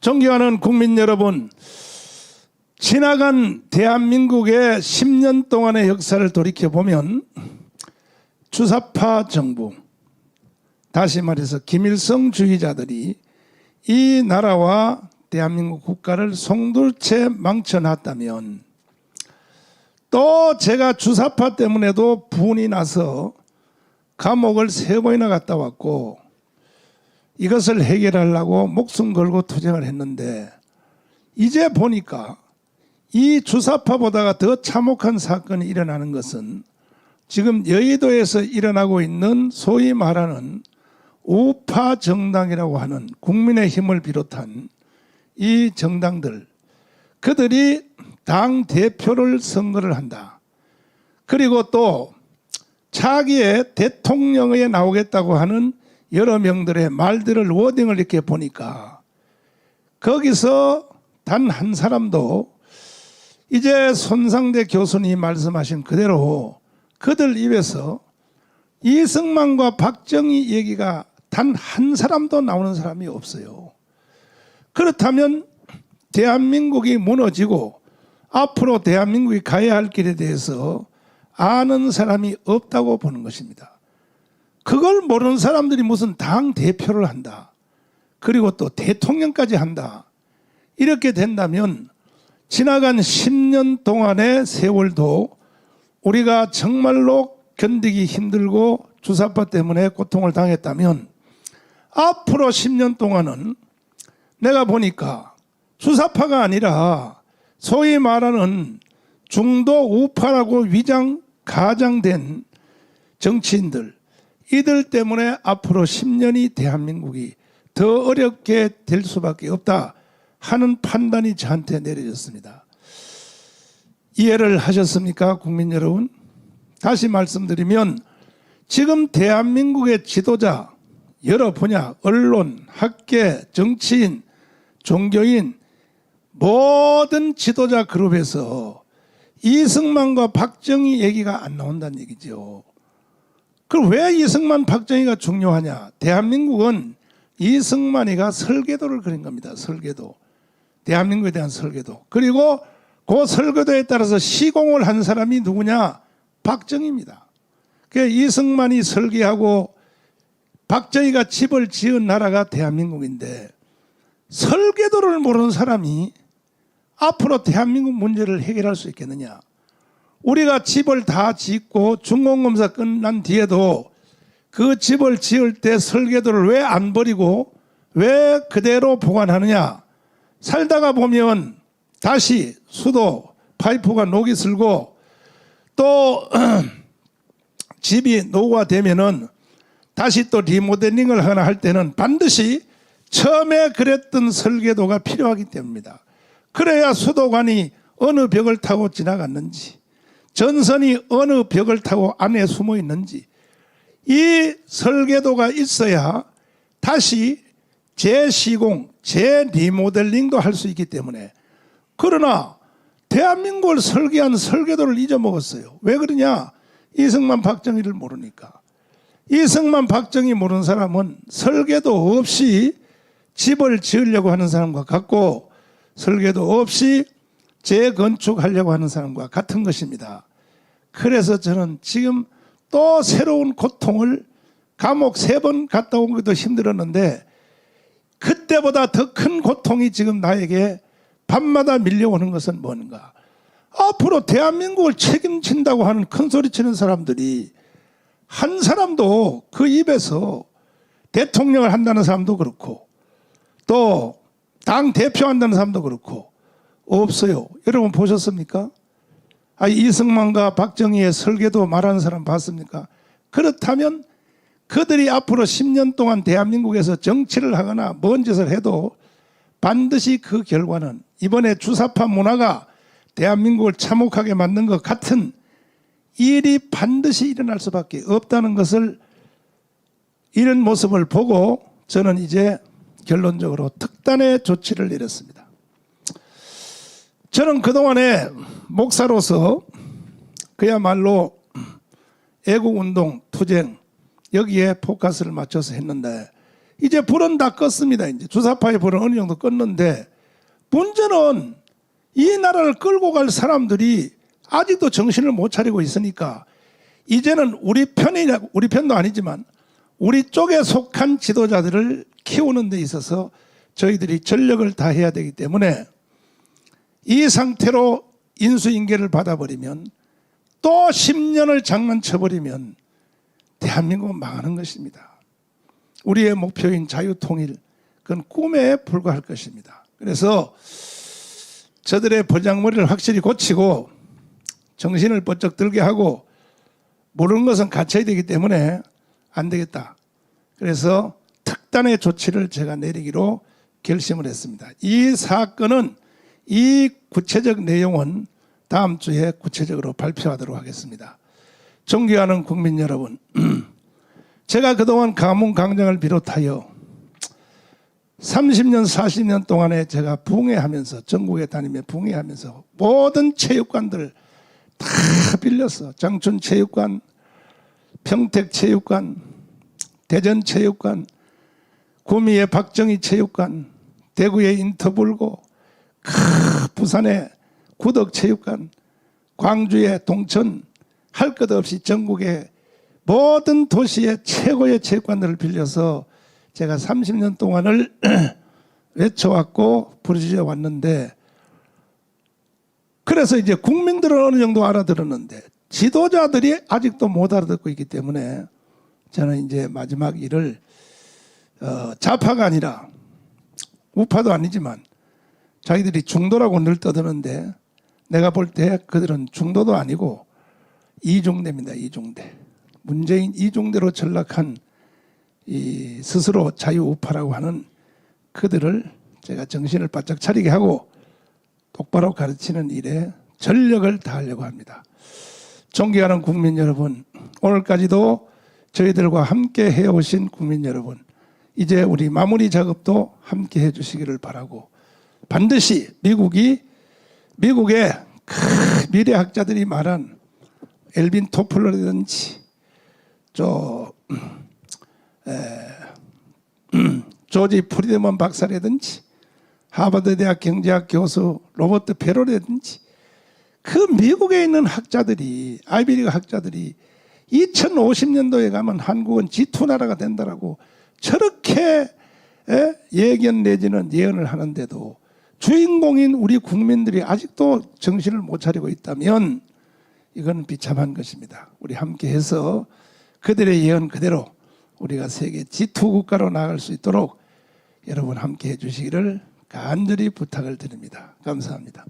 존경하는 국민 여러분, 지나간 대한민국의 10년 동안의 역사를 돌이켜 보면 주사파 정부, 다시 말해서 김일성 주의자들이 이 나라와 대한민국 국가를 송두채 망쳐놨다면 또 제가 주사파 때문에도 분이 나서 감옥을 세 번이나 갔다 왔고 이것을 해결하려고 목숨 걸고 투쟁을 했는데 이제 보니까 이 주사파보다가 더 참혹한 사건이 일어나는 것은 지금 여의도에서 일어나고 있는 소위 말하는 우파 정당이라고 하는 국민의 힘을 비롯한 이 정당들 그들이 당 대표를 선거를 한다. 그리고 또 차기에 대통령에 나오겠다고 하는 여러 명들의 말들을 워딩을 이렇게 보니까 거기서 단 한 사람도 이제 손상대 교수님이 말씀하신 그대로 그들 입에서 이승만과 박정희 얘기가 단 한 사람도 나오는 사람이 없어요. 그렇다면 대한민국이 무너지고 앞으로 대한민국이 가야 할 길에 대해서 아는 사람이 없다고 보는 것입니다. 그걸 모르는 사람들이 무슨 당 대표를 한다. 그리고 또 대통령까지 한다. 이렇게 된다면 지나간 10년 동안의 세월도 우리가 정말로 견디기 힘들고 주사파 때문에 고통을 당했다면 앞으로 10년 동안은 내가 보니까 주사파가 아니라 소위 말하는 중도 우파라고 위장 가장된 정치인들 이들 때문에 앞으로 10년이 대한민국이 더 어렵게 될 수밖에 없다 하는 판단이 저한테 내려졌습니다. 이해를 하셨습니까, 국민 여러분? 다시 말씀드리면 지금 대한민국의 지도자 여러 분야 언론, 학계, 정치인, 종교인 모든 지도자 그룹에서 이승만과 박정희 얘기가 안 나온다는 얘기죠. 그럼 왜 이승만, 박정희가 중요하냐? 대한민국은 이승만이가 설계도를 그린 겁니다. 설계도. 대한민국에 대한 설계도. 그리고 그 설계도에 따라서 시공을 한 사람이 누구냐? 박정희입니다. 그 이승만이 설계하고 박정희가 집을 지은 나라가 대한민국인데 설계도를 모르는 사람이 앞으로 대한민국 문제를 해결할 수 있겠느냐? 우리가 집을 다 짓고 중공검사 끝난 뒤에도 그 집을 지을 때 설계도를 왜 안 버리고 왜 그대로 보관하느냐? 살다가 보면 다시 수도 파이프가 녹이 슬고 또 집이 노후화되면은 다시 또 리모델링을 하나 할 때는 반드시 처음에 그랬던 설계도가 필요하기 때문입니다. 그래야 수도관이 어느 벽을 타고 지나갔는지 전선이 어느 벽을 타고 안에 숨어 있는지 이 설계도가 있어야 다시 재시공, 재리모델링도 할 수 있기 때문에 그러나 대한민국을 설계한 설계도를 잊어먹었어요. 왜 그러냐? 이승만 박정희를 모르니까. 이승만 박정희 모르는 사람은 설계도 없이 집을 지으려고 하는 사람과 같고 설계도 없이 재건축하려고 하는 사람과 같은 것입니다. 그래서 저는 지금 또 새로운 고통을 감옥 세 번 갔다 온 것도 힘들었는데 그때보다 더 큰 고통이 지금 나에게 밤마다 밀려오는 것은 뭔가 앞으로 대한민국을 책임진다고 하는 큰 소리 치는 사람들이 한 사람도 그 입에서 대통령을 한다는 사람도 그렇고 또 당 대표 한다는 사람도 그렇고 없어요. 여러분 보셨습니까? 아, 이승만과 박정희의 설계도 말하는 사람 봤습니까? 그렇다면 그들이 앞으로 10년 동안 대한민국에서 정치를 하거나 뭔 짓을 해도 반드시 그 결과는 이번에 주사파 문화가 대한민국을 참혹하게 만든 것 같은 일이 반드시 일어날 수밖에 없다는 것을 이런 모습을 보고 저는 이제 결론적으로 특단의 조치를 내렸습니다. 저는 그동안에 목사로서 그야말로 애국운동, 투쟁 여기에 포커스를 맞춰서 했는데 이제 불은 다 껐습니다. 이제 주사파의 불은 어느 정도 껐는데 문제는 이 나라를 끌고 갈 사람들이 아직도 정신을 못 차리고 있으니까 이제는 우리 편이라 우리 편도 아니지만 우리 쪽에 속한 지도자들을 키우는 데 있어서 저희들이 전력을 다해야 되기 때문에 이 상태로 인수인계를 받아버리면 또 10년을 장난쳐버리면 대한민국은 망하는 것입니다. 우리의 목표인 자유통일 그건 꿈에 불과할 것입니다. 그래서 저들의 버장머리를 확실히 고치고 정신을 번쩍 들게 하고 모르는 것은 갇혀야 되기 때문에 안 되겠다. 그래서 특단의 조치를 제가 내리기로 결심을 했습니다. 이 사건은 이 구체적 내용은 다음 주에 구체적으로 발표하도록 하겠습니다. 존경하는 국민 여러분, 제가 그동안 가문 강장을 비롯하여 30년, 40년 동안에 제가 붕해하면서 전국에 다니며 붕해하면서 모든 체육관들 다 빌렸어. 장춘 체육관, 평택 체육관, 대전 체육관, 구미의 박정희 체육관, 대구의 인터불고, 부산의 구덕 체육관, 광주의 동천, 할 것 없이 전국의 모든 도시의 최고의 체육관들을 빌려서 제가 30년 동안을 외쳐왔고 부르짖어 왔는데 그래서 이제 국민들은 어느 정도 알아들었는데 지도자들이 아직도 못 알아듣고 있기 때문에 저는 이제 마지막 일을 어, 좌파가 아니라 우파도 아니지만 자기들이 중도라고 늘 떠드는데 내가 볼 때 그들은 중도도 아니고 이중대입니다. 이중대. 문재인 이중대로 전락한 이 스스로 자유우파라고 하는 그들을 제가 정신을 바짝 차리게 하고 똑바로 가르치는 일에 전력을 다하려고 합니다. 존경하는 국민 여러분, 오늘까지도 저희들과 함께 해오신 국민 여러분, 이제 우리 마무리 작업도 함께 해주시기를 바라고 반드시 미국이 미국의 큰 미래학자들이 말한 엘빈 토플러라든지 저 에, 음, 조지 프리드먼 박사라든지 하버드 대학 경제학 교수 로버트 페로라든지 그 미국에 있는 학자들이 아이비리그 학자들이 2050년도에 가면 한국은 G2 나라가 된다라고 저렇게 에? 예견 내지는 예언을 하는데도 주인공인 우리 국민들이 아직도 정신을 못 차리고 있다면 이건 비참한 것입니다. 우리 함께 해서 그들의 예언 그대로 우리가 세계 G2 국가로 나갈 수 있도록 여러분 함께 해주시기를 간절히 부탁을 드립니다. 감사합니다.